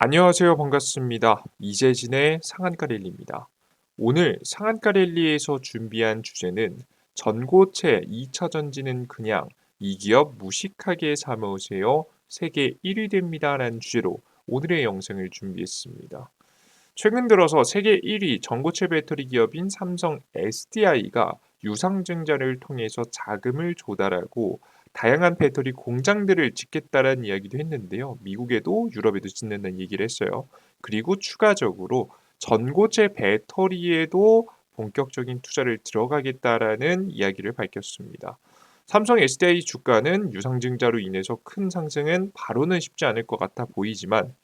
안녕하세요. 반갑습니다. 이재진의 상한가 랠리입니다. 오늘 상한가 랠리에서 준비한 주제는 전고체 2차 전지는 그냥 이 기업 무식하게 사모으세요. 세계 1위 됩니다. 라는 주제로 오늘의 영상을 준비했습니다. 최근 들어서 세계 1위 전고체 배터리 기업인 삼성 SDI가 유상증자를 통해서 자금을 조달하고 다양한 배터리 공장들을 짓겠다라는 이야기도 했는데요. 미국에도 유럽에도 짓는다는 얘기를 했어요. 그리고 추가적으로 전고체 배터리에도 본격적인 투자를 들어가겠다라는 이야기를 밝혔습니다. 삼성 SDI 주가는 유상증자로 인해서 큰 상승은 바로는 쉽지 않을 것 같아 보이지만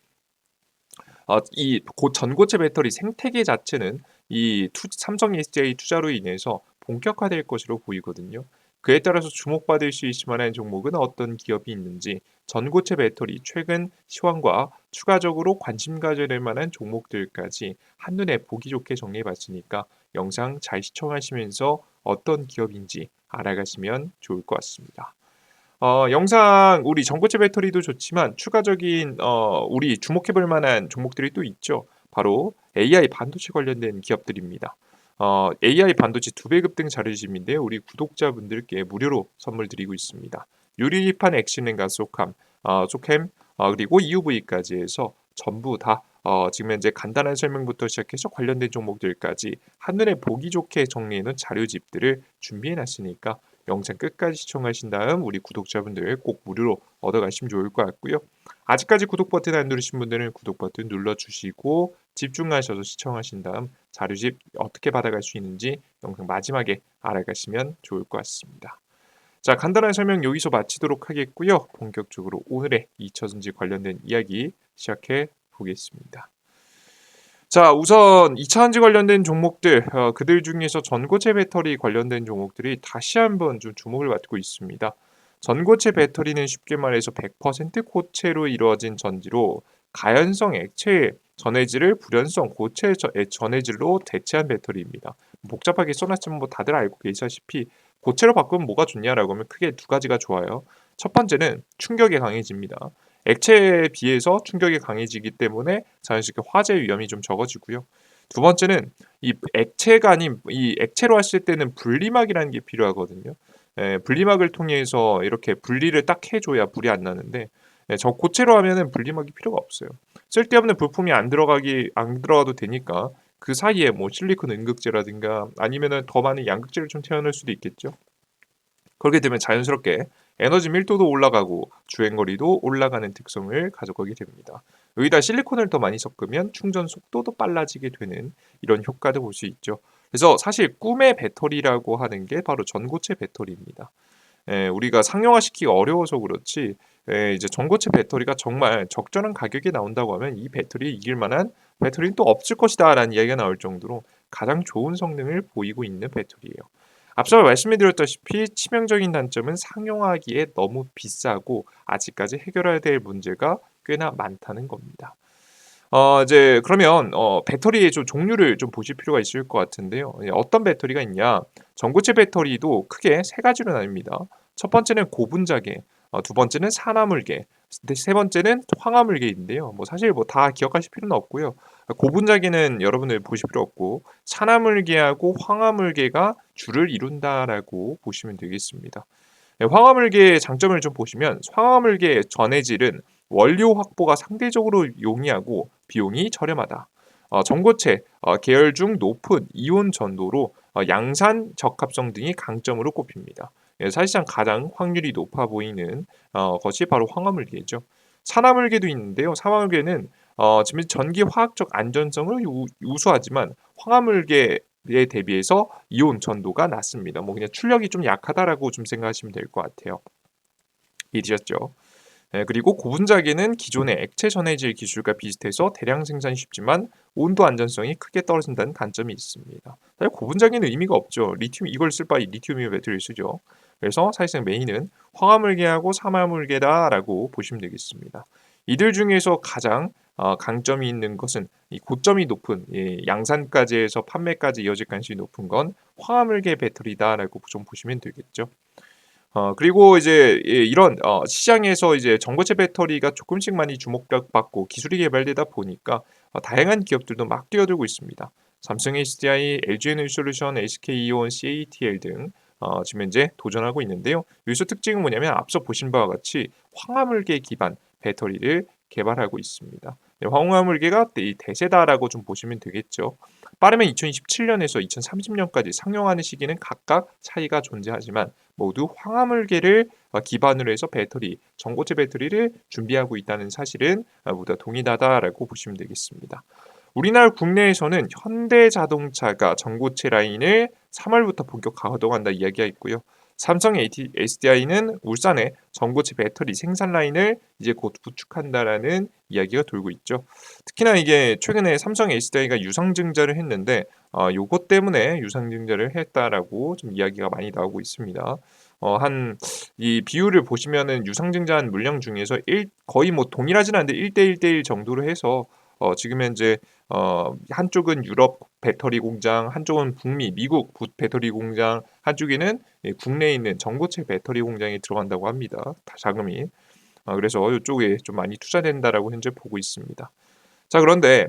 어, 이 전고체 배터리 생태계 자체는 이 투, 삼성 SDI 투자로 인해서 본격화될 것으로 보이거든요. 그에 따라서 주목받을 수 있을 만한 종목은 어떤 기업이 있는지 전고체 배터리 최근 시황과 추가적으로 관심 가져야 될 만한 종목들까지 한눈에 보기 좋게 정리해 봤으니까 영상 잘 시청하시면서 어떤 기업인지 알아가시면 좋을 것 같습니다. 어, 영상 우리 전고체 배터리도 좋지만 추가적인 어, 우리 주목해 볼 만한 종목들이 또 있죠. 바로 AI 반도체 관련된 기업들입니다. 어, AI 반도체 두 배 급등 자료집인데요. 우리 구독자분들께 무료로 선물 드리고 있습니다. 유리판 엑시넨과 소캄, 어, 소캠, 어, 그리고 EUV까지 해서 전부 다 어, 지금 현재 간단한 설명부터 시작해서 관련된 종목들까지 한눈에 보기 좋게 정리해놓은 자료집들을 준비해놨으니까 영상 끝까지 시청하신 다음 우리 구독자분들 꼭 무료로 얻어가시면 좋을 것 같고요. 아직까지 구독 버튼 안 누르신 분들은 구독 버튼 눌러주시고 집중하셔서 시청하신 다음 자료집 어떻게 받아갈 수 있는지 영상 마지막에 알아가시면 좋을 것 같습니다. 자 간단한 설명 여기서 마치도록 하겠고요. 본격적으로 오늘의 2차전지 관련된 이야기 시작해 보겠습니다. 자, 우선 2차전지 관련된 종목들, 어, 그들 중에서 전고체 배터리 관련된 종목들이 다시 한번 좀 주목을 받고 있습니다. 전고체 배터리는 쉽게 말해서 100% 고체로 이루어진 전지로 가연성 액체 전해질을 불연성 고체 전해질로 대체한 배터리입니다. 복잡하게 써놨지만 뭐 다들 알고 계시다시피 고체로 바꾸면 뭐가 좋냐라고 하면 크게 두 가지가 좋아요. 첫 번째는 충격이 강해집니다. 액체에 비해서 충격이 강해지기 때문에 자연스럽게 화재 위험이 좀 적어지고요. 두 번째는 이 액체가 아닌 이 액체로 했을 때는 분리막이라는 게 필요하거든요. 예, 분리막을 통해서 이렇게 분리를 딱 해줘야 불이 안 나는데 예, 저 고체로 하면은 분리막이 필요가 없어요. 쓸데없는 부품이 안 들어가기 안 들어가도 되니까 그 사이에 뭐 실리콘 음극재라든가 아니면은 더 많은 양극재를 좀 태워넣을 수도 있겠죠. 그렇게 되면 자연스럽게 에너지 밀도도 올라가고 주행 거리도 올라가는 특성을 가져가게 됩니다. 여기다 실리콘을 더 많이 섞으면 충전 속도도 빨라지게 되는 이런 효과도 볼 수 있죠. 그래서 사실 꿈의 배터리라고 하는 게 바로 전고체 배터리입니다. 에, 예, 우리가 상용화시키기 어려워서 그렇지 에, 예, 이제 전고체 배터리가 정말 적절한 가격에 나온다고 하면 이 배터리 이길 만한 배터리는 또 없을 것이다라는 이야기가 나올 정도로 가장 좋은 성능을 보이고 있는 배터리예요. 앞서 말씀드렸다시피 치명적인 단점은 상용하기에 너무 비싸고 아직까지 해결해야 될 문제가 꽤나 많다는 겁니다. 어, 이제 그러면 어, 배터리의 좀 종류를 좀 보실 필요가 있을 것 같은데요. 예, 어떤 배터리가 있냐? 전고체 배터리도 크게 세 가지로 나뉩니다. 첫 번째는 고분자계, 어, 두 번째는 산화물계, 세 번째는 황화물계인데요. 뭐 사실 뭐 다 기억하실 필요는 없고요. 고분자계는 여러분들 보실 필요 없고 산화물계하고 황화물계가 줄을 이룬다라고 보시면 되겠습니다. 네, 황화물계의 장점을 좀 보시면 황화물계 전해질은 원료 확보가 상대적으로 용이하고 비용이 저렴하다. 어, 전고체 어, 계열 중 높은 이온 전도로 어, 양산 적합성 등이 강점으로 꼽힙니다. 예, 사실상 가장 확률이 높아 보이는 어, 것이 바로 황화물계죠. 산화물계도 있는데요. 산화물계는 어, 전기 화학적 안전성을 우, 우수하지만 황화물계 에 대비해서 이온 전도가 낮습니다. 뭐 그냥 출력이 좀 약하다라고 좀 생각하시면 될 것 같아요. 이해되셨죠? 네, 그리고 고분자계는 기존의 액체 전해질 기술과 비슷해서 대량 생산이 쉽지만 온도 안전성이 크게 떨어진다는 단점이 있습니다. 사실 고분자계는 의미가 없죠. 리튬 이걸 쓸 바에 리튬이온 배터리를 쓰죠. 그래서 사실상 메인은 황화물계하고 산화물계다라고 보시면 되겠습니다. 이들 중에서 가장 어, 강점이 있는 것은 이 고점이 높은 예, 양산까지 해서 판매까지 이어질 가능성이 높은 건 화물계 배터리다라고 좀 보시면 되겠죠. 어 그리고 이제 이 이런 어 시장에서 이제 전고체 배터리가 조금씩 많이 주목받고 기술이 개발되다 보니까 어 다양한 기업들도 막 뛰어들고 있습니다. 삼성 SDI, LG 에너지 솔루션, SK이온, CATL 등 어 지금 현재 도전하고 있는데요. 여기서 특징은 뭐냐면 앞서 보신 바와 같이 황화물계 기반 배터리를 개발하고 있습니다. 네, 황화물계가 이 대세다라고 좀 보시면 되겠죠. 빠르면 2027년에서 2030년까지 상용하는 시기는 각각 차이가 존재하지만 모두 황화물계를 어, 기반으로 해서 배터리, 전고체 배터리를 준비하고 있다는 사실은 어, 모두 동일하다라고 보시면 되겠습니다. 우리나라 국내에서는 현대자동차가 전고체 라인을 3월부터 본격 가동한다 이야기가 있고요. 삼성 SDI는 울산에 전고체 배터리 생산 라인을 이제 곧 구축한다라는 이야기가 돌고 있죠. 특히나 이게 최근에 삼성 SDI가 유상증자를 했는데 어, 요것 때문에 유상증자를 했다라고 좀 이야기가 많이 나오고 있습니다. 어, 한 이 비율을 보시면은 유상증자한 물량 중에서 1, 거의 뭐 동일하진 않은데 1대 1대 1 정도로 해서 어, 지금 현재 어, 한쪽은 유럽 배터리 공장, 한쪽은 북미, 미국 배터리 공장, 한쪽에는 국내에 있는 전고체 배터리 공장이 들어간다고 합니다. 자금이. 어, 그래서 이쪽에 좀 많이 투자된다라고 현재 보고 있습니다. 자, 그런데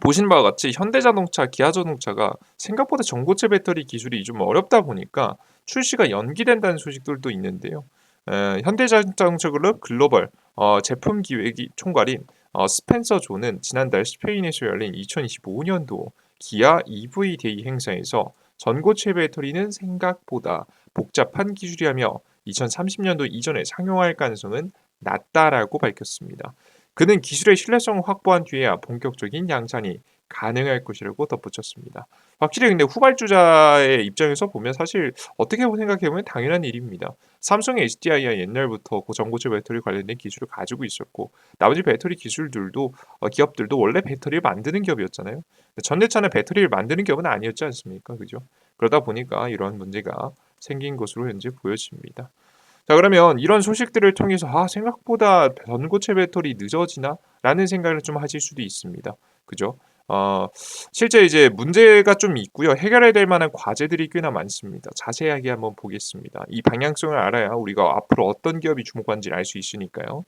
보신 바와 같이 현대자동차, 기아자동차가 생각보다 전고체 배터리 기술이 좀 어렵다 보니까 출시가 연기된다는 소식들도 있는데요. 에, 현대자동차 그룹 글로벌 어, 제품 기획이 총괄인 어, 스펜서 존은 지난달 스페인에서 열린 2025년도 기아 EV 데이 행사에서 전고체 배터리는 생각보다 복잡한 기술이라며 2030년도 이전에 상용할 가능성은 낮다라고 밝혔습니다. 그는 기술의 신뢰성을 확보한 뒤에야 본격적인 양산이 가능할 것이라고 덧붙였습니다. 확실히 근데 후발주자의 입장에서 보면 사실 어떻게 생각해 보면 당연한 일입니다. 삼성의 SDI가 옛날부터 그 전고체 배터리 관련된 기술을 가지고 있었고 나머지 배터리 기술들도 어, 기업들도 원래 배터리를 만드는 기업이었잖아요. 전대차는 배터리를 만드는 기업은 아니었지 않습니까? 그죠? 그러다 보니까 이런 문제가 생긴 것으로 현재 보여집니다. 자 그러면 이런 소식들을 통해서 아 생각보다 전고체 배터리 늦어지나? 라는 생각을 좀 하실 수도 있습니다. 그죠? 어, 실제 이제 문제가 좀 있고요. 해결해야 될 만한 과제들이 꽤나 많습니다. 자세하게 한번 보겠습니다. 이 방향성을 알아야 우리가 앞으로 어떤 기업이 주목하는지를 알 수 있으니까요.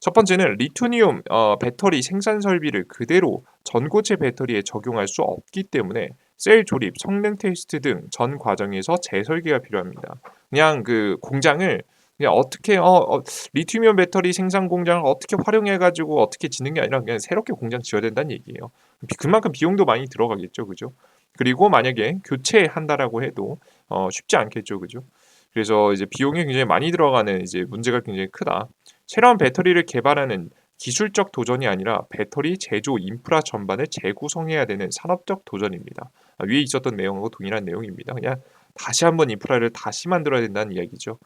첫 번째는 리투니움 어, 배터리 생산 설비를 그대로 전고체 배터리에 적용할 수 없기 때문에 셀 조립, 성능 테스트 등 전 과정에서 재설계가 필요합니다. 그냥 그 공장을 그냥 어떻게 어, 어 리튬이온 배터리 생산 공장을 어떻게 활용해 가지고 어떻게 짓는 게 아니라 그냥 새롭게 공장 지어야 된다는 얘기예요. 그만큼 비용도 많이 들어가겠죠, 그죠? 그리고 만약에 교체한다라고 해도 어, 쉽지 않겠죠, 그죠? 그래서 이제 비용이 굉장히 많이 들어가는 이제 문제가 굉장히 크다. 새로운 배터리를 개발하는 기술적 도전이 아니라 배터리 제조 인프라 전반을 재구성해야 되는 산업적 도전입니다. 아, 위에 있었던 내용하고 동일한 내용입니다. 그냥 다시 한번 인프라를 다시 만들어야 된다는 이야기죠.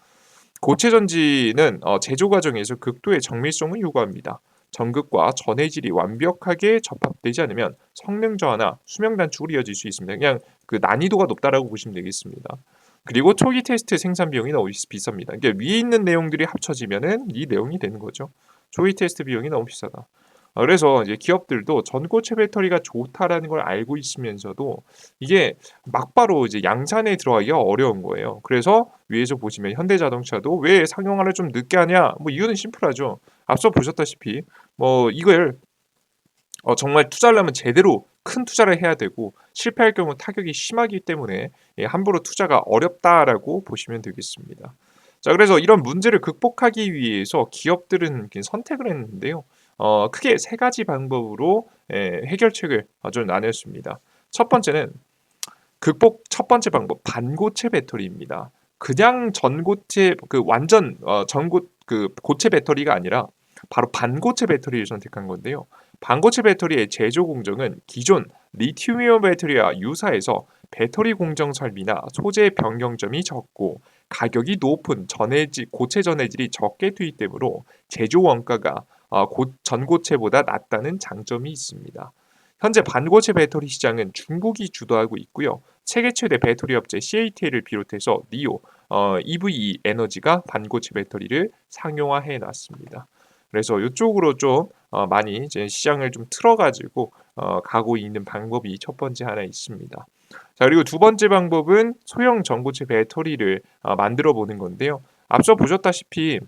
고체 전지는 어, 제조 과정에서 극도의 정밀성을 요구합니다. 전극과 전해질이 완벽하게 접합되지 않으면 성능 저하나 수명 단축으로 이어질 수 있습니다. 그냥 그 난이도가 높다라고 보시면 되겠습니다. 그리고 초기 테스트 생산 비용이 너무 비쌉니다. 그러니까 위에 있는 내용들이 합쳐지면은 이 내용이 되는 거죠. 초기 테스트 비용이 너무 비싸다. 아, 그래서 이제 기업들도 전고체 배터리가 좋다라는 걸 알고 있으면서도 이게 막바로 이제 양산에 들어가기가 어려운 거예요. 그래서 위에서 보시면 현대자동차도 왜 상용화를 좀 늦게 하냐? 뭐 이유는 심플하죠. 앞서 보셨다시피 뭐 이걸 어, 정말 투자를 하면 제대로 큰 투자를 해야 되고 실패할 경우 타격이 심하기 때문에 예, 함부로 투자가 어렵다라고 보시면 되겠습니다. 자, 그래서 이런 문제를 극복하기 위해서 기업들은 선택을 했는데요. 어, 크게 세 가지 방법으로 예, 해결책을 좀 나눴습니다. 첫 번째는 극복 첫 번째 방법 반고체 배터리입니다. 그냥 전고체 그 완전 어, 전고 그 고체 배터리가 아니라 바로 반고체 배터리를 선택한 건데요. 반고체 배터리의 제조 공정은 기존 리튬이온 배터리와 유사해서 배터리 공정 설비나 소재 변경점이 적고 가격이 높은 전해질 고체 전해질이 적게 투입되므로 제조 원가가 어, 전고체보다 낮다는 장점이 있습니다. 현재 반고체 배터리 시장은 중국이 주도하고 있고요. 세계 최대 배터리 업체 CATL을 비롯해서 니오, 어, EVE 에너지가 반고체 배터리를 상용화해 놨습니다. 그래서 이쪽으로 좀 어, 많이 이제 시장을 좀 틀어가지고 어, 가고 있는 방법이 첫 번째 하나 있습니다. 자, 그리고 두 번째 방법은 소형 전고체 배터리를 어, 만들어 보는 건데요. 앞서 보셨다시피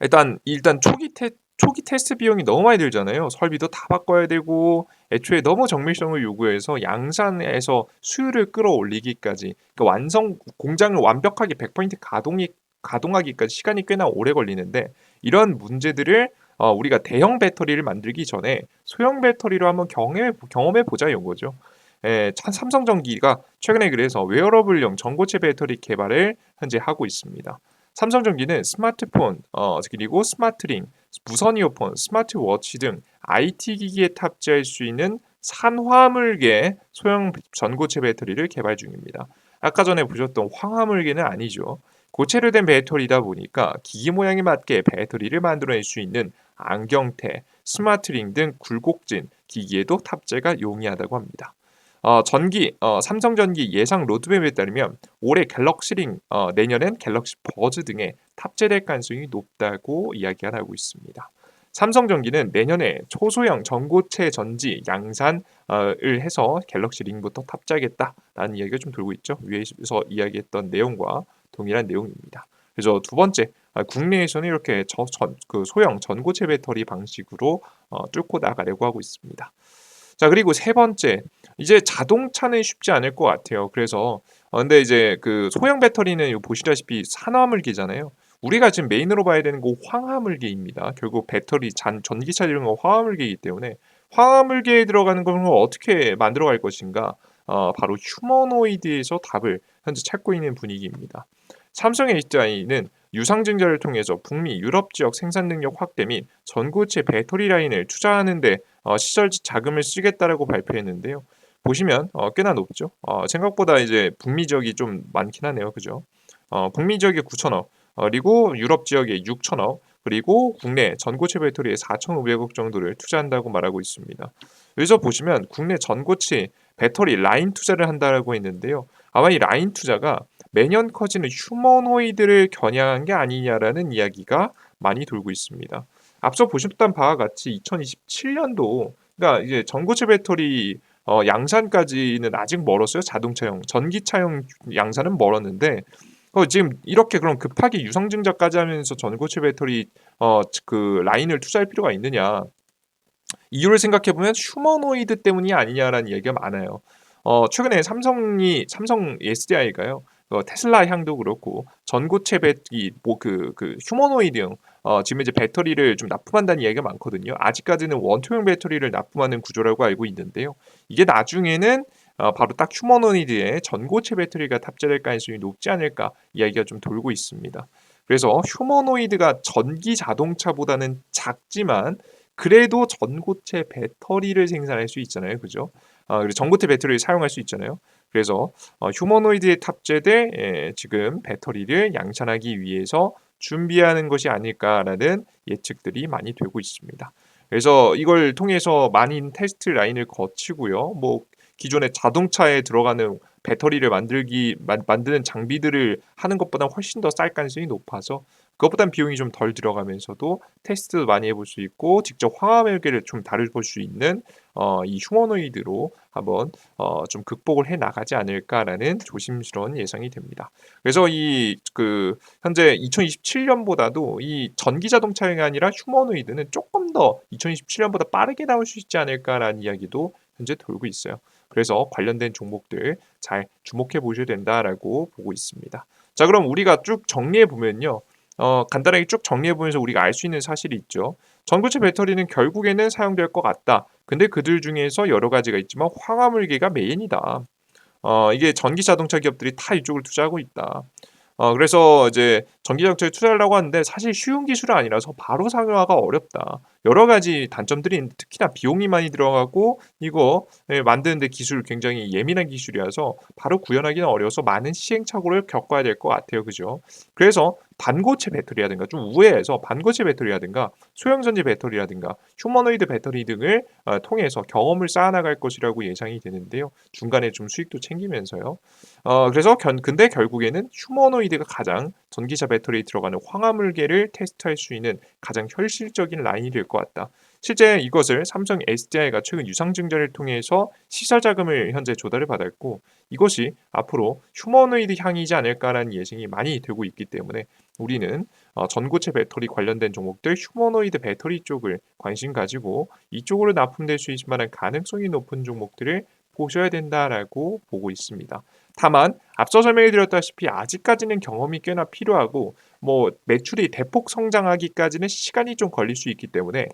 일단 일단 초기 테 초기 테스트 비용이 너무 많이 들잖아요. 설비도 다 바꿔야 되고 애초에 너무 정밀성을 요구해서 양산에서 수율을 끌어올리기까지 그러니까 완성 공장을 완벽하게 100% 가동이 가동하기까지 시간이 꽤나 오래 걸리는데 이런 문제들을 어, 우리가 대형 배터리를 만들기 전에 소형 배터리로 한번 경험해 경험해 보자 이거죠. 예, 삼성전기가 최근에 그래서 웨어러블용 전고체 배터리 개발을 현재 하고 있습니다. 삼성전기는 스마트폰, 어, 그리고 스마트링, 무선 이어폰, 스마트워치 등 IT 기기에 탑재할 수 있는 산화물계 소형 전고체 배터리를 개발 중입니다. 아까 전에 보셨던 황화물계는 아니죠. 고체로 된 배터리다 보니까 기기 모양에 맞게 배터리를 만들어낼 수 있는 안경테, 스마트링 등 굴곡진 기기에도 탑재가 용이하다고 합니다. 어, 전기, 어, 삼성전기 예상 로드맵에 따르면 올해 갤럭시링, 어, 내년엔 갤럭시 버즈 등에 탑재될 가능성이 높다고 이야기가 나오고 있습니다. 삼성전기는 내년에 초소형 전고체 전지 양산을 해서 갤럭시 링부터 탑재하겠다라는 이야기가 좀 돌고 있죠. 위에서 이야기했던 내용과 동일한 내용입니다. 그래서 두 번째, 아, 국내에서는 이렇게 저, 전, 그 소형 전고체 배터리 방식으로 어, 뚫고 나가려고 하고 있습니다. 자, 그리고 세 번째, 이제 자동차는 쉽지 않을 것 같아요. 그래서 어, 근데 이제 그 소형 배터리는 보시다시피 산화물계잖아요. 우리가 지금 메인으로 봐야 되는 거 황화물계입니다. 결국 배터리, 잔, 전기차 이런 거 황화물계이기 때문에 황화물계에 들어가는 걸 어떻게 만들어갈 것인가? 어, 바로 휴머노이드에서 답을 현재 찾고 있는 분위기입니다. 삼성 HDI는 유상증자를 통해서 북미, 유럽 지역 생산 능력 확대 및 전고체 배터리 라인을 투자하는데 어, 시설 자금을 쓰겠다라고 발표했는데요. 보시면 어, 꽤나 높죠. 어, 생각보다 이제 북미 지역이 좀 많긴 하네요. 그죠? 어, 북미 지역에 9천억, 어, 그리고 유럽 지역에 6천억, 그리고 국내 전고체 배터리에 4,500억 정도를 투자한다고 말하고 있습니다. 여기서 보시면 국내 전고체 배터리 라인 투자를 한다고 했는데요. 아마 이 라인 투자가 매년 커지는 휴머노이드를 겨냥한 게 아니냐라는 이야기가 많이 돌고 있습니다. 앞서 보셨던 바와 같이 2027년도 그러니까 이제 전고체 배터리 어, 양산까지는 아직 멀었어요. 자동차용, 전기차용 양산은 멀었는데 어, 지금 이렇게 그럼 급하게 유상증자까지 하면서 전고체 배터리 어, 그 라인을 투자할 필요가 있느냐? 이유를 생각해 보면 휴머노이드 때문이 아니냐라는 얘기가 많아요. 어, 최근에 삼성이 삼성 SDI가요. 어, 테슬라 향도 그렇고 전고체 배기 뭐그 그 휴머노이드형 어, 지금 이제 배터리를 좀 납품한다는 이야기가 많거든요. 아직까지는 원투형 배터리를 납품하는 구조라고 알고 있는데요. 이게 나중에는 어, 바로 딱 휴머노이드에 전고체 배터리가 탑재될 가능성이 높지 않을까 이야기가 좀 돌고 있습니다. 그래서 휴머노이드가 전기 자동차보다는 작지만 그래도 전고체 배터리를 생산할 수 있잖아요. 그죠? 아, 그리고 전고체 배터리를 사용할 수 있잖아요. 그래서 어, 휴머노이드에 탑재된 예, 지금 배터리를 양산하기 위해서 준비하는 것이 아닐까라는 예측들이 많이 되고 있습니다. 그래서 이걸 통해서 많은 테스트 라인을 거치고요. 뭐 기존의 자동차에 들어가는 배터리를 만들기 만드는 장비들을 하는 것보다 훨씬 더 쌀 가능성이 높아서 그것보단 비용이 좀 덜 들어가면서도 테스트도 많이 해볼 수 있고 직접 화학mel계를 좀 다뤄볼 수 있는 어, 이 휴머노이드로 한번 어, 좀 극복을 해 나가지 않을까라는 조심스러운 예상이 됩니다. 그래서 이 그 현재 2027년보다도 이 전기 자동차가 아니라 휴머노이드는 조금 더 2027년보다 빠르게 나올 수 있지 않을까라는 이야기도 현재 돌고 있어요. 그래서 관련된 종목들 잘 주목해 보셔야 된다라고 보고 있습니다. 자, 그럼 우리가 쭉 정리해 보면요. 어, 간단하게 쭉 정리해 보면서 우리가 알 수 있는 사실이 있죠. 전고체 배터리는 결국에는 사용될 것 같다. 근데 그들 중에서 여러 가지가 있지만 화화물계가 메인이다. 어, 이게 전기 자동차 기업들이 다 이쪽을 투자하고 있다. 어, 그래서 이제 전기 자동차에 투자하려고 하는데 사실 쉬운 기술은 아니라서 바로 상용화가 어렵다. 여러 가지 단점들이 있는데 특히나 비용이 많이 들어가고 이거 예, 만드는데 기술 굉장히 예민한 기술이라서 바로 구현하기는 어려워서 많은 시행착오를 겪어야 될 것 같아요. 그죠? 그래서 반고체 배터리라든가 좀 우회해서 반고체 배터리라든가 소형전지 배터리라든가 휴머노이드 배터리 등을 어, 통해서 경험을 쌓아나갈 것이라고 예상이 되는데요. 중간에 좀 수익도 챙기면서요. 어, 그래서 견, 근데 결국에는 휴머노이드가 가장 전기차 배터리에 들어가는 황화물계를 테스트할 수 있는 가장 현실적인 라인이 될 것 같다. 실제 이것을 삼성 SDI가 최근 유상증자를 통해서 시설 자금을 현재 조달을 받았고 이것이 앞으로 휴머노이드 향이지 않을까라는 예상이 많이 되고 있기 때문에 우리는 어, 전고체 배터리 관련된 종목들 휴머노이드 배터리 쪽을 관심 가지고 이쪽으로 납품될 수 있을 만한 가능성이 높은 종목들을 보셔야 된다라고 보고 있습니다. 다만 앞서 설명해 드렸다시피 아직까지는 경험이 꽤나 필요하고 뭐 매출이 대폭 성장하기까지는 시간이 좀 걸릴 수 있기 때문에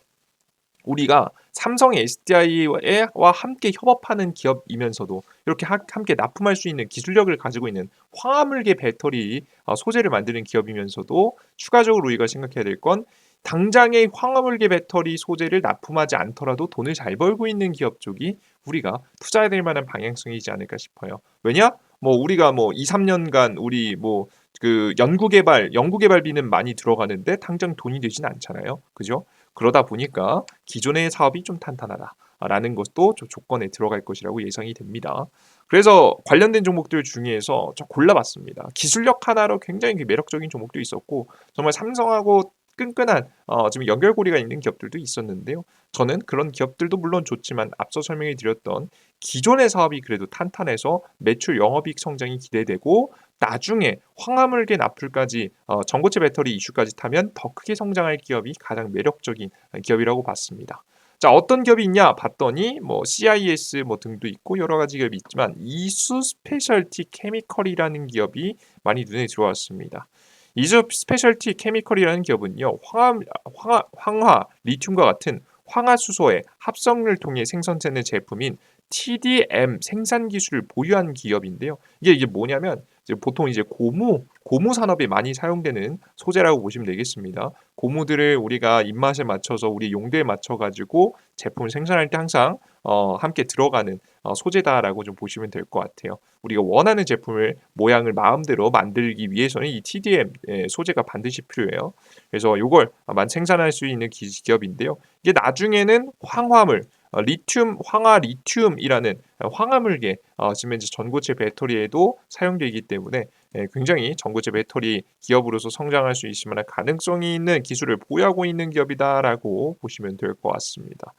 우리가 삼성 SDI와 함께 협업하는 기업이면서도 이렇게 함께 납품할 수 있는 기술력을 가지고 있는 화합물계 배터리 어, 소재를 만드는 기업이면서도 추가적으로 우리가 생각해야 될 건 당장의 황화물계 배터리 소재를 납품하지 않더라도 돈을 잘 벌고 있는 기업 쪽이 우리가 투자해야 될 만한 방향성이지 않을까 싶어요. 왜냐? 뭐 우리가 뭐 2, 3년간 우리 뭐 그 연구개발 연구개발비는 많이 들어가는데 당장 돈이 되진 않잖아요. 그죠? 그러다 보니까 기존의 사업이 좀 탄탄하다 라는 것도 조건에 들어갈 것이라고 예상이 됩니다. 그래서 관련된 종목들 중에서 좀 골라봤습니다. 기술력 하나로 굉장히 그 매력적인 종목도 있었고 정말 삼성하고 끈끈한 어, 지금 연결고리가 있는 기업들도 있었는데요. 저는 그런 기업들도 물론 좋지만 앞서 설명해 드렸던 기존의 사업이 그래도 탄탄해서 매출 영업이익 성장이 기대되고 나중에 황화물계 납품까지 어, 전고체 배터리 이슈까지 타면 더 크게 성장할 기업이 가장 매력적인 기업이라고 봤습니다. 자 어떤 기업이 있냐 봤더니 뭐 CIS 뭐 등도 있고 여러 가지 기업이 있지만 이수 스페셜티 케미컬이라는 기업이 많이 눈에 들어왔습니다. 이수 스페셜티 케미컬이라는 기업은요 황화, 황화, 황화 리튬과 같은 황화수소의 합성을 통해 생성되는 제품인 TDM 생산 기술을 보유한 기업인데요. 이게 이게 뭐냐면 이제 보통 이제 고무 고무 산업에 많이 사용되는 소재라고 보시면 되겠습니다. 고무들을 우리가 입맛에 맞춰서 우리 용도에 맞춰 가지고 제품을 생산할 때 항상 어, 함께 들어가는 어, 소재다라고 좀 보시면 될 것 같아요. 우리가 원하는 제품을 모양을 마음대로 만들기 위해서는 이 TDM 예, 소재가 반드시 필요해요. 그래서 이걸 만 생산할 수 있는 기업인데요. 이게 나중에는 황화물 어, 리튬 황화 리튬이라는 황화물계 어, 지금 이제 전고체 배터리에도 사용되기 때문에 예, 굉장히 전고체 배터리 기업으로서 성장할 수 있을 만한 가능성이 있는 기술을 보유하고 있는 기업이다라고 보시면 될 것 같습니다.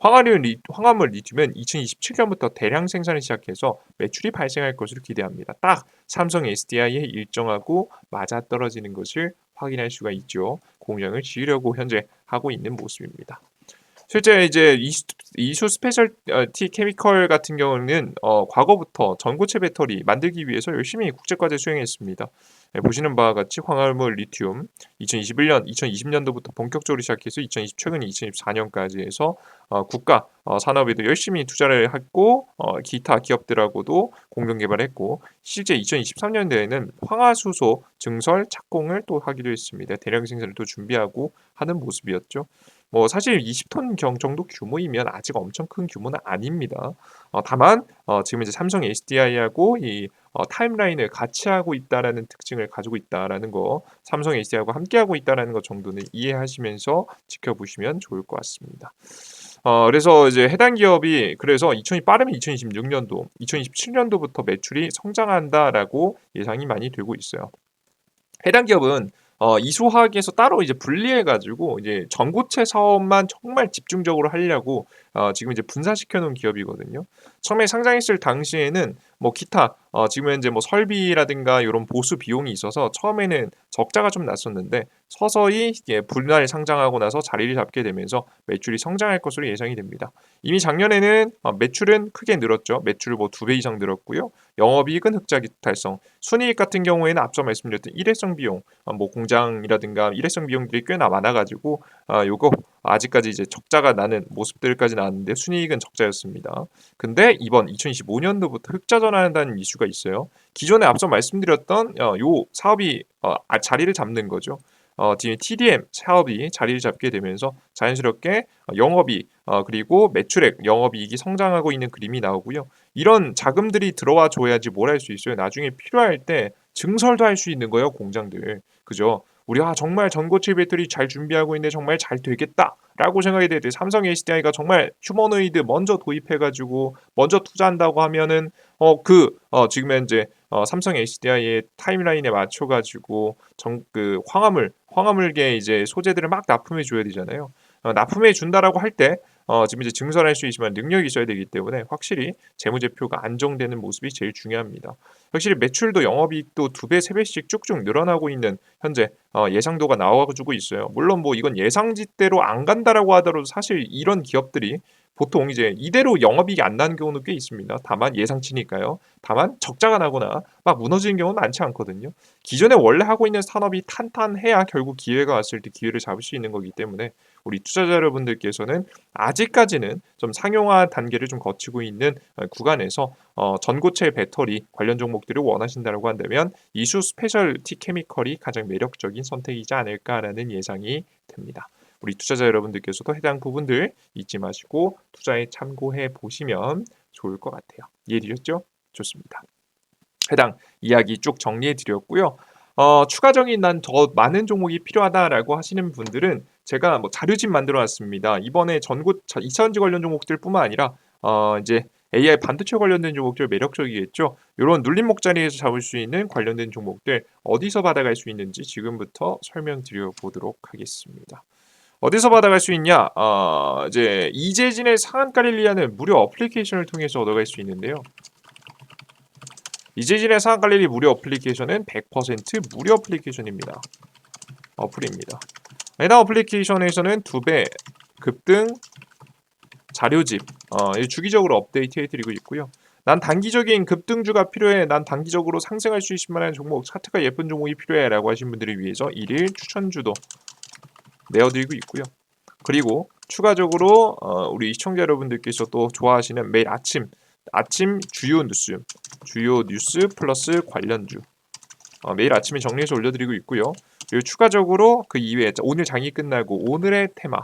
황화류 리, 황화물 리튬은 2027년부터 대량 생산을 시작해서 매출이 발생할 것으로 기대합니다. 딱 삼성 SDI의 일정하고 맞아 떨어지는 것을 확인할 수가 있죠. 공장을 지으려고 현재 하고 있는 모습입니다. 실제 이제 이수 스페셜티 케미컬 같은 경우는 어, 과거부터 전고체 배터리 만들기 위해서 열심히 국제과제 수행했습니다. 네, 보시는 바와 같이 황화물 리튬 2021년, 2020년도부터 본격적으로 시작해서 2020 최근 2024년까지 해서 어, 국가 어, 산업에도 열심히 투자를 했고 어, 기타 기업들하고도 공동 개발했고 실제 2023년도에는 황화수소 증설 착공을 또 하기도 했습니다. 대량 생산을 또 준비하고 하는 모습이었죠. 뭐 사실 20톤 경 정도 규모이면 아직 엄청 큰 규모는 아닙니다. 어, 다만 어, 지금 이제 삼성 HDI하고 이 어, 타임라인을 같이 하고 있다라는 특징을 가지고 있다라는 거, 삼성 HDI하고 함께 하고 있다라는 것 정도는 이해하시면서 지켜보시면 좋을 것 같습니다. 어, 그래서 이제 해당 기업이 그래서 2000이 빠르면 2026년도, 2027년도부터 매출이 성장한다라고 예상이 많이 되고 있어요. 해당 기업은 어, 이수화학에서 따로 이제 분리해가지고 이제 전고체 사업만 정말 집중적으로 하려고 어, 지금 이제 분산시켜 놓은 기업이거든요. 처음에 상장했을 당시에는 뭐 기타 어, 지금 현재 뭐 설비라든가 이런 보수 비용이 있어서 처음에는 적자가 좀 났었는데 서서히 예, 분할 상장하고 나서 자리를 잡게 되면서 매출이 성장할 것으로 예상이 됩니다. 이미 작년에는 어, 매출은 크게 늘었죠. 매출을 뭐 두 배 이상 늘었고요. 영업이익은 흑자 달성. 순이익 같은 경우에는 앞서 말씀드렸던 일회성 비용, 어, 뭐 공장이라든가 일회성 비용들이 꽤나 많아가지고 아, 요거 아직까지 이제 적자가 나는 모습들까지 나왔는데 순이익은 적자였습니다. 근데 이번 2025년도부터 흑자 전환한다는 이슈가 있어요. 기존에 앞서 말씀드렸던 어, 요 사업이 어, 아, 자리를 잡는 거죠. 어, TDM 사업이 자리를 잡게 되면서 자연스럽게 영업이 어, 그리고 매출액, 영업이익이 성장하고 있는 그림이 나오고요. 이런 자금들이 들어와 줘야지 뭘 할 수 있어요. 나중에 필요할 때 증설도 할 수 있는 거예요, 공장들. 그죠? 우리 아 정말 전고체 배터리 잘 준비하고 있는데 정말 잘 되겠다라고 생각이 될 때 삼성 HDI가 정말 휴머노이드 먼저 도입해가지고 먼저 투자한다고 하면은 어그 어, 지금 현재 어, 삼성 HDI의 타임라인에 맞춰가지고 정 그 황화물 황화물계 이제 소재들을 막 납품해 줘야 되잖아요. 어, 납품해 준다라고 할때 어, 지금 이제 증설할 수 있지만 능력이 있어야 되기 때문에 확실히 재무제표가 안정되는 모습이 제일 중요합니다. 확실히 매출도 영업이익도 두 배, 세 배씩 쭉쭉 늘어나고 있는 현재 어, 예상도가 나와주고 있어요. 물론 뭐 이건 예상지대로 안 간다라고 하더라도 사실 이런 기업들이 보통 이제 이대로 영업이익이 안 나는 경우는 꽤 있습니다. 다만 예상치니까요. 다만 적자가 나거나 막 무너지는 경우는 많지 않거든요. 기존에 원래 하고 있는 산업이 탄탄해야 결국 기회가 왔을 때 기회를 잡을 수 있는 거기 때문에 우리 투자자 여러분들께서는 아직까지는 좀 상용화 단계를 좀 거치고 있는 어, 구간에서 어, 전고체 배터리 관련 종목들을 원하신다고 한다면 이수 스페셜 티 케미컬이 가장 매력적인 선택이지 않을까라는 예상이 됩니다. 우리 투자자 여러분들께서도 해당 부분들 잊지 마시고 투자에 참고해 보시면 좋을 것 같아요. 이해되셨죠? 좋습니다. 해당 이야기 쭉 정리해 드렸고요. 어, 추가적인 난 더 많은 종목이 필요하다라고 하시는 분들은 제가 뭐 자료집 만들어 놨습니다. 이번에 전고 2차전지 관련 종목들뿐만 아니라 어, 이제 AI 반도체 관련된 종목들 매력적이겠죠. 이런 눌림 목 자리에서 잡을 수 있는 관련된 종목들 어디서 받아갈 수 있는지 지금부터 설명드려 보도록 하겠습니다. 어디서 받아갈 수 있냐? 어, 이제 이재진의 상한 가릴리아는 무료 어플리케이션을 통해서 얻어갈 수 있는데요. 이재진의 상한 가릴리 무료 어플리케이션은 100% 무료 어플리케이션입니다. 어플입니다. 해당 어플리케이션에서는 두 배 급등 자료집 어, 주기적으로 업데이트 해 드리고 있고요. 난 단기적인 급등주가 필요해. 난 단기적으로 상승할 수 있을 만한 종목, 차트가 예쁜 종목이 필요해라고 하신 분들을 위해서 일일 추천주도 내어드리고 있고요. 그리고 추가적으로 어, 우리 시청자 여러분들께서 또 좋아하시는 매일 아침 아침 주요 뉴스 주요 뉴스 플러스 관련주 어, 매일 아침에 정리해서 올려드리고 있고요. 그리고 추가적으로 그 이외에 오늘 장이 끝나고 오늘의 테마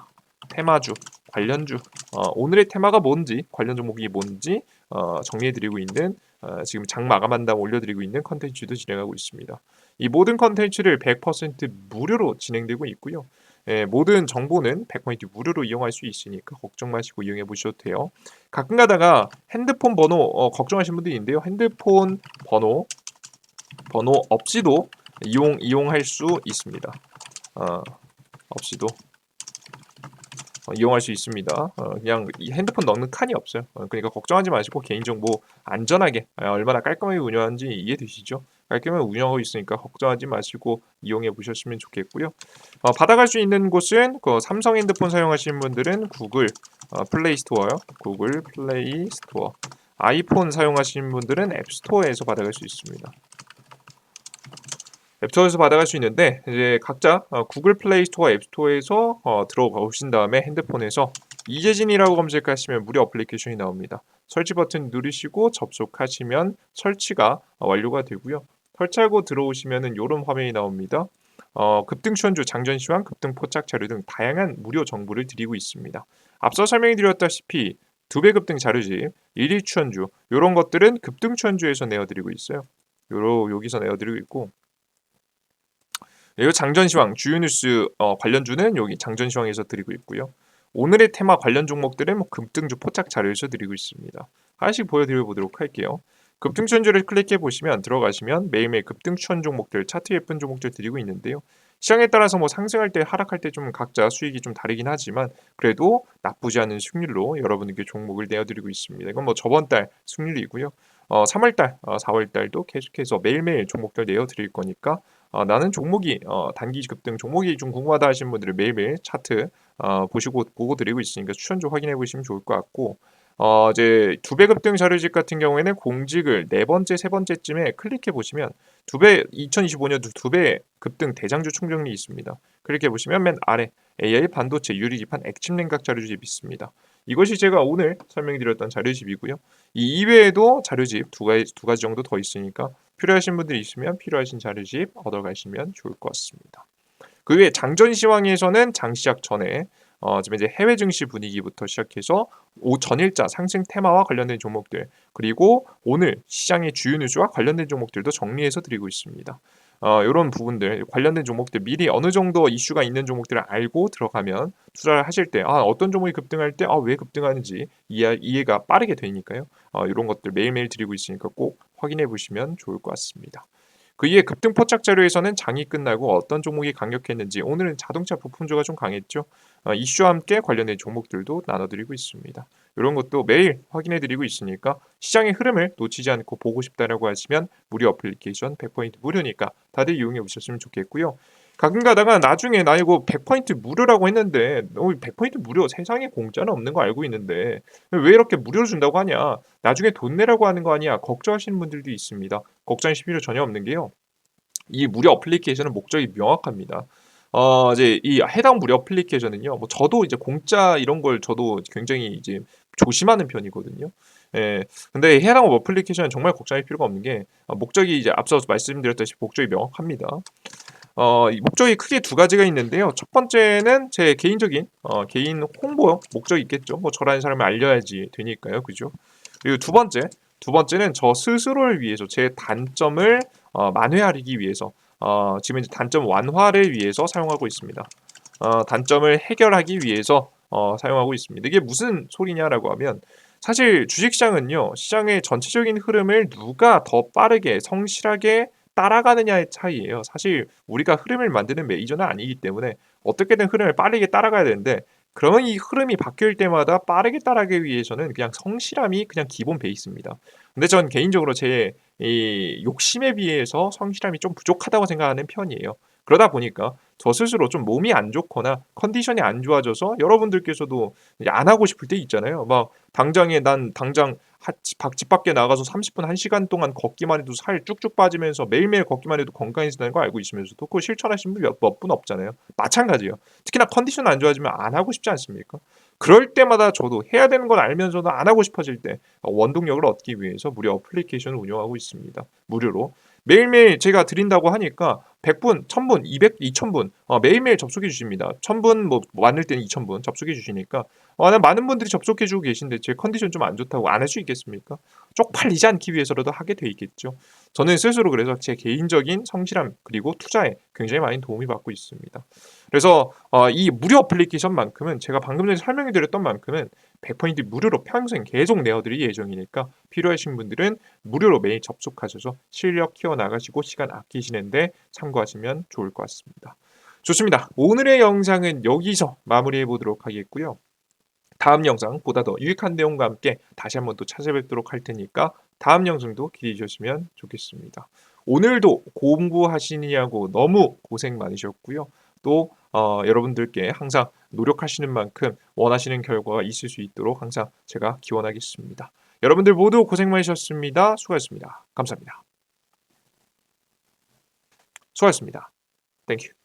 테마주 관련주 어, 오늘의 테마가 뭔지 관련 종목이 뭔지 어, 정리해드리고 있는 어, 지금 장 마감한 다음 올려드리고 있는 컨텐츠도 진행하고 있습니다. 이 모든 컨텐츠를 100% 무료로 진행되고 있고요. 예, 모든 정보는 100% 무료로 이용할 수 있으니까 걱정 마시고 이용해 보셔도 돼요. 가끔 가다가 핸드폰 번호 어, 걱정하시는 분들이 있는데요. 핸드폰 번호 번호 없이도 이용 이용할 수 있습니다. 어, 없이도 어, 이용할 수 있습니다. 어, 그냥 핸드폰 넣는 칸이 없어요. 어, 그러니까 걱정하지 마시고 개인정보 안전하게 얼마나 깔끔하게 운영하는지 이해되시죠? 깔끔하게 운영하고 있으니까 걱정하지 마시고 이용해 보셨으면 좋겠고요. 받아갈 수 있는 곳은 그 삼성 핸드폰 사용하시는 분들은 구글 플레이 스토어요. 구글 플레이 스토어. 아이폰 사용하시는 분들은 앱스토어에서 받아갈 수 있습니다. 앱스토어에서 받아갈 수 있는데 이제 각자 어, 구글 플레이 스토어 앱스토어에서 어, 들어가 오신 다음에 핸드폰에서 이재진이라고 검색하시면 무료 어플리케이션이 나옵니다. 설치 버튼 누르시고 접속하시면 설치가 어, 완료가 되고요. 설치하고 들어오시면은 이런 화면이 나옵니다. 어, 급등 추천주 장전 시황, 급등 포착 자료 등 다양한 무료 정보를 드리고 있습니다. 앞서 설명드렸다시피 두 배 급등 자료집, 1일 추천주 이런 것들은 급등 추천주에서 내어드리고 있어요. 요로 여기서 내어드리고 있고 그리고 장전시황 주요 뉴스 어, 관련주는 여기 장전시황에서 드리고 있고요. 오늘의 테마 관련 종목들은 뭐 급등주 포착 자료에서 드리고 있습니다. 하나씩 보여드려 보도록 할게요. 급등 추천주를 클릭해 보시면 들어가시면 매일매일 급등 추천 종목들 차트 예쁜 종목들 드리고 있는데요. 시장에 따라서 뭐 상승할 때 하락할 때 좀 각자 수익이 좀 다르긴 하지만 그래도 나쁘지 않은 승률로 여러분에게 종목을 내어드리고 있습니다. 이건 뭐 저번 달 승률이고요. 어, 3월달, 어, 4월달도 계속해서 매일매일 종목들 내어드릴 거니까 어, 나는 종목이 어, 단기 급등 종목이 좀 궁금하다 하시는 분들은 매일매일 차트 어, 보시고 보고 드리고 있으니까 추천주 확인해 보시면 좋을 것 같고 어, 이제 두 배 급등 자료집 같은 경우에는 공직을 네 번째, 세 번째쯤에 클릭해 보시면 두 배, 2025년 두 배 급등 대장주 총정리 있습니다. 클릭해 보시면 맨 아래 AI 반도체 유리기판 액침 냉각 자료집 있습니다. 이것이 제가 오늘 설명드렸던 자료집이고요. 이 이외에도 자료집 두 가지, 두 가지 정도 더 있으니까 필요하신 분들이 있으면 필요하신 자료집 얻어가시면 좋을 것 같습니다. 그 외에 장전 시황에서는 장 시작 전에 어, 지금 이제 해외 증시 분위기부터 시작해서 오 전일자 상승 테마와 관련된 종목들 그리고 오늘 시장의 주요 뉴스와 관련된 종목들도 정리해서 드리고 있습니다. 어, 이런 부분들 관련된 종목들 미리 어느 정도 이슈가 있는 종목들을 알고 들어가면 투자를 하실 때 아, 어떤 종목이 급등할 때 아, 왜 급등하는지 이해, 이해 가 빠르게 되니까요. 어, 이런 것들 매일매일 드리고 있으니까 꼭 확인해 보시면 좋을 것 같습니다. 그 이에 급등 포착 자료에서는 장이 끝나고 어떤 종목이 강력했는지 오늘은 자동차 부품주가 좀 강했죠. 어, 이슈와 함께 관련된 종목들도 나눠드리고 있습니다. 이런 것도 매일 확인해드리고 있으니까 시장의 흐름을 놓치지 않고 보고 싶다라고 하시면 무료 어플리케이션 100포인트 무료니까 다들 이용해 보셨으면 좋겠고요. 가끔 가다가 나중에 나 이거 100포인트 무료라고 했는데 어, 100포인트 무료 세상에 공짜는 없는 거 알고 있는데 왜 이렇게 무료로 준다고 하냐? 나중에 돈 내라고 하는 거 아니야? 걱정하시는 분들도 있습니다. 걱정하실 필요 전혀 없는 게요. 이 무료 어플리케이션은 목적이 명확합니다. 어 이제 이 해당 무료 어플리케이션은요 뭐 저도 이제 공짜 이런 걸 저도 굉장히 이제 조심하는 편이거든요. 예. 근데 해당 어플리케이션은 정말 걱정할 필요가 없는 게 어, 목적이 이제 앞서 말씀드렸다시피 목적이 명확합니다 어, 이 목적이 크게 두 가지가 있는데요. 첫 번째는 제 개인적인 어, 개인 홍보 목적이 있겠죠. 뭐 저라는 사람을 알려야지 되니까요, 그죠? 그리고 두 번째, 두 번째는 저 스스로를 위해서 제 단점을 어, 만회하기 위해서 어, 지금 이제 단점 완화를 위해서 사용하고 있습니다. 어, 단점을 해결하기 위해서 어, 사용하고 있습니다. 이게 무슨 소리냐라고 하면 사실 주식시장은요, 시장의 전체적인 흐름을 누가 더 빠르게 성실하게 따라가느냐의 차이예요. 사실 우리가 흐름을 만드는 메이저는 아니기 때문에 어떻게든 흐름을 빠르게 따라가야 되는데 그러면 이 흐름이 바뀔 때마다 빠르게 따라가기 위해서는 그냥 성실함이 그냥 기본 베이스입니다. 근데 전 개인적으로 제이 욕심에 비해서 성실함이 좀 부족하다고 생각하는 편이에요. 그러다 보니까 저 스스로 좀 몸이 안 좋거나 컨디션이 안 좋아져서 여러분들께서도 안 하고 싶을 때 있잖아요. 막 당장에 난 당장 집 밖에 나가서 30분 1시간 동안 걷기만 해도 살 쭉쭉 빠지면서 매일매일 걷기만 해도 건강해진다는 거 알고 있으면서도 그걸 실천하시는 분몇 분 없잖아요. 마찬가지예요. 특히나 컨디션 안 좋아지면 안 하고 싶지 않습니까? 그럴 때마다 저도 해야 되는 걸 알면서도 안 하고 싶어질 때 원동력을 얻기 위해서 무료 어플리케이션을 운영하고 있습니다. 무료로. 매일매일 제가 드린다고 하니까 100분, 1000분, 200, 2000분 어, 매일매일 접속해 주십니다. 1000분 뭐 많을 때는 2000분 접속해 주시니까 어, 많은 분들이 접속해 주고 계신데 제 컨디션 좀 안 좋다고 안 할 수 있겠습니까? 쪽팔리지 않기 위해서라도 하게 돼 있겠죠. 저는 스스로 그래서 제 개인적인 성실함 그리고 투자에 굉장히 많이 도움이 받고 있습니다. 그래서 어, 이 무료 어플리케이션만큼은 제가 방금 전에 설명해 드렸던 만큼은 100포인트 무료로 평생 계속 내어드릴 예정이니까 필요하신 분들은 무료로 매일 접속하셔서 실력 키워나가시고 시간 아끼시는데 참고하시면 좋을 것 같습니다. 좋습니다. 오늘의 영상은 여기서 마무리해 보도록 하겠고요. 다음 영상 보다 더 유익한 내용과 함께 다시 한번 또 찾아뵙도록 할 테니까 다음 영상도 기대해 주셨으면 좋겠습니다. 오늘도 공부하시느냐고 너무 고생 많으셨고요. 또 어, 여러분들께 항상 노력하시는 만큼 원하시는 결과가 있을 수 있도록 항상 제가 기원하겠습니다. 여러분들 모두 고생 많으셨습니다. 수고하셨습니다. 감사합니다. 수고하셨습니다. 땡큐.